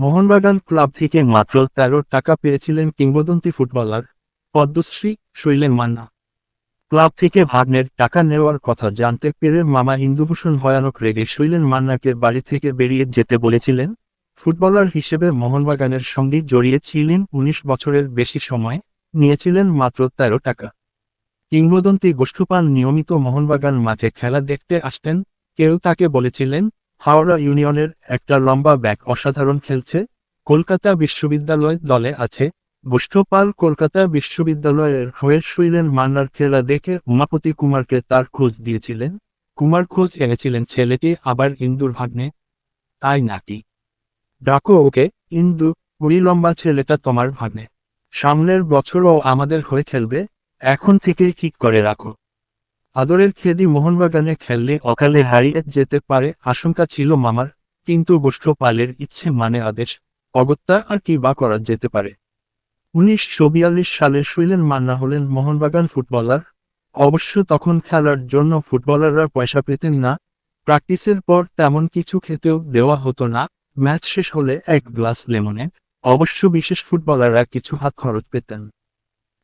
Mohun Bagan club থেকে মাত্র তেরো টাকা পেয়েছিলেন কিংবদন্তি ফুটবলার পদ্মশ্রী শৈলেন মান্না। ক্লাব থেকে ভাগ্নের টাকা নেওয়ার কথা জানতে পেরে মামা ইন্দুভূষণ ভয়ানক রেগে শৈলেন মান্নাকে বাড়ি থেকে বেরিয়ে যেতে বলেছিলেন। ফুটবলার হিসেবে মোহনবাগানের সঙ্গে জড়িয়ে ছিলেন উনিশ বছরের বেশি সময়, নিয়েছিলেন মাত্র তেরো টাকা। কিংবদন্তি গোষ্ঠুপাল নিয়মিত মোহনবাগান মাঠে খেলা দেখতে আসতেন, কেউ তাকে বলেছিলেন হাওড়া ইউনিয়নের একটা লম্বা ব্যাগ অসাধারণ খেলছে। কলকাতা বিশ্ববিদ্যালয় দলে আছে। গোষ্ঠপাল কলকাতা বিশ্ববিদ্যালয়ের হয়ে শুইলেন মান্নার খেলা দেখে উমাপতি কুমারকে তার খোঁজ দিয়েছিলেন। কুমার খোঁজ এনেছিলেন ছেলেটি আবার ইন্দুর ভাগ্নে। তাই নাকি? ডাকো ওকে, ইন্দু, ওই লম্বা ছেলেটা তোমার ভাগ্নে। সামনের বছরও আমাদের হয়ে খেলবে। এখন থেকেই ঠিক করে রাখো। আদরের খেদি মোহনবাগানে খেললে অকালে হারিয়ে যেতে পারে আশঙ্কা ছিল মামার, কিন্তু গোষ্ঠপালের ইচ্ছে মানে আদেশ, অগত্যা আর কি বা করা যেতে পারে। উনিশশো বিয়াল্লিশ সালে শুইলেন মান্না হলেন মোহনবাগান ফুটবলার। অবশ্য তখন খেলার জন্য ফুটবলাররা পয়সা পেতেন না, প্র্যাকটিসের পর তেমন কিছু খেতেও দেওয়া হতো না, ম্যাচ শেষ হলে এক গ্লাস লেমনে। অবশ্য বিশেষ ফুটবলাররা কিছু হাত খরচ পেতেন।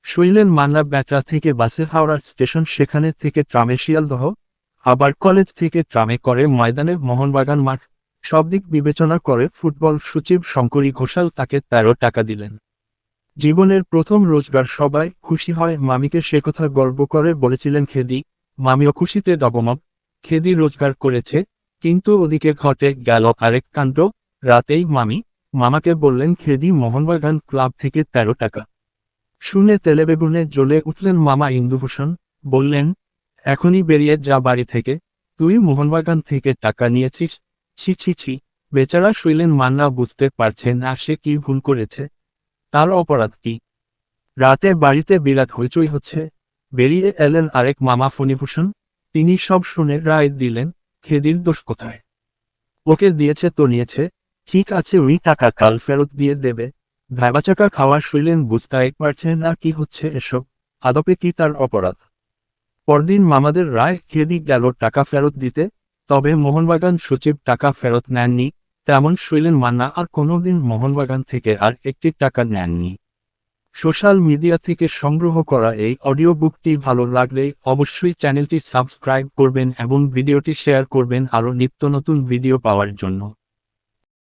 শৈলেন মান্না ব্যাটরা থেকে বাসে হাওড়ার স্টেশন, সেখানে থেকে ট্রামে শিয়ালদহ, আবার কলেজ থেকে ট্রামে করে ময়দানে মোহনবাগান মাঠ। সব দিক বিবেচনা করে ফুটবল সচিব শঙ্করী ঘোষাল তাকে তেরো টাকা দিলেন। জীবনের প্রথম রোজগার সবাই খুশি হয়, মামিকে সে কথা গর্ব করে বলেছিলেন, খেদি, মামিও খুশিতে ডগমগ খেদি রোজগার করেছে, কিন্তু ওদিকে ঘটে গেল আরেক কাণ্ড। রাতেই মামি, মামাকে বললেন, খেদি, মোহনবাগান ক্লাব থেকে তেরো টাকা। শুনে তেলেবেগুনে জ্বলে উঠলেন মামা ইন্দুভূষণ, বললেন, এখনই বেরিয়ে যা বাড়ি থেকে। তুই মোহনবাগান থেকে টাকা নিয়েছিস? ছি ছি ছি। বেচারা শুইলেন মান্না বুঝতে পারছে না সে কি ভুল করেছে। তার অপরাধ কি? রাতে বাড়িতে বিরাট হইচই হচ্ছে। বেরিয়ে এলেন আরেক মামা ফণিভূষণ। তিনি সব শুনে রায় দিলেন, খেদির দোষ কোথায়? ওকে দিয়েছে তো নিয়েছে। ঠিক আছে, ওই টাকা কাল ফেরত দিয়ে দেবে। ভেবাচাকা খাওয়া শুইলেন বুঝতে পারছে না কি হচ্ছে এসব? আদপে কি তার অপরাধ? পরদিন মামাদের রায় খেদি গেল টাকা ফেরত দিতে, তবে মোহনবাগান সচিব টাকা ফেরত নেননি, তেমন শুইলেন মান্না আর কোনোদিন মোহনবাগান থেকে আর একটি টাকা নেননি। সোশ্যাল মিডিয়া থেকে সংগ্রহ করা এই অডিও বুকটি ভালো লাগলে অবশ্যই চ্যানেলটি সাবস্ক্রাইব করবেন এবং ভিডিওটি শেয়ার করবেন আরও নিত্য নতুন ভিডিও পাওয়ার জন্য।